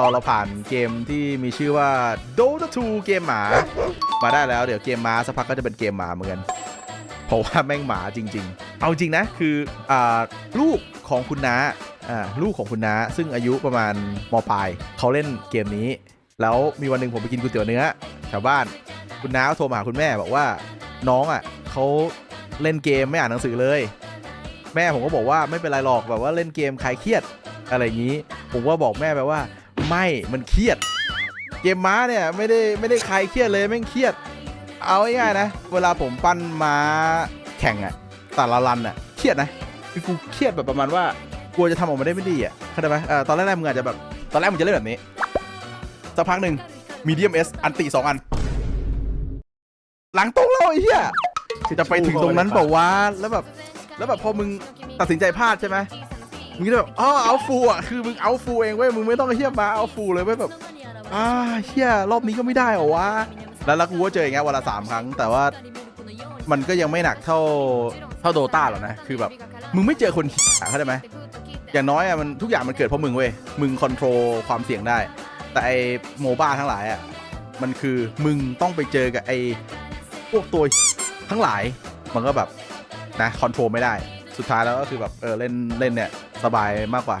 ตอนเราผ่านเกมที่มีชื่อว่า Dota 2 เกมหมา มาได้แล้วเดี๋ยวเกมหมาสักพักก็จะเป็นเกมหมาเหมือนกันเพราะว่าแม่งหมาจริง ๆ เอาจริงนะคืออ่าลูกของคุณน้าอ่าลูกของคุณน้าซึ่งอายุประมาณมปลายเขาเล่นเกมนี้ แล้วมีวันหนึ่งผมไปกินก๋วยเตี๋ยวเนื้อแถวบ้านคุณน้าโทรมาหาคุณแม่บอกว่าน้องอะเขาเล่นเกมไม่อ่านหนังสือเลย แม่ผมก็บอกว่าไม่เป็นไรหรอกแบบว่าเล่นเกมคลายเครียดอะไรอย่างนี้ ผมก็บอกแม่ไปว่า ไม่ มันเครียด เกมม้าเนี่ยไม่ได้ไม่ได้ใคลายเครียดเลยแม่งเครียด เอาง่ายๆนะ เวลาผมปั้นม้าแข่งอะแต่ละรันอะเครียดนะคือกูเครียดแบบประมาณว่ากลัวจะทำออกมาได้ไม่ดีอะเข้าใจไหมเออตอนแรกๆมึงอาจจะแบบ ตอนแรกมึงจะเล่นแบบนี้ สักพักหนึ่งมีเดียมเอสอันติสองอัน หลังตรงแล้วไอ้เหี้ย จะไปถึงตรงนั้นเปล่าวะแล้วแบบ แล้วแบบพอมึงตัดสินใจพลาดใช่ไหม มึงก็แบบอ๋อเอาฟูอะคือมึงเอาฟูเองเว้ยมึงไม่ต้องเฮียมาเอาฟูเลยเว้ยแบบอ่าเฮียรอบนี้ก็ไม่ได้เหรอวะแล้วล้วกูก็เจออย่างเงี้ยวันละสามครั้ง แต่ว่ามันก็ยังไม่หนักเท่าเท่าโดตาหรอกนะคือแบบมึงไม่เจอคนเหี้ยเข้าใจไหมอย่างน้อยอะมันทุกอย่างมันเกิดเพราะมึงเว้ยมึงคอนโทรลความเสี่ยงได้ แต่ไอโมบ้าทั้งหลายอะมันคือมึงต้องไปเจอกับไอพวกตัวทั้งหลายมันก็แบบนะคอนโทรลไม่ได้ สุดท้ายแล้วก็คือแบบเออเล่นเล่นเนี่ย สบายมากกว่า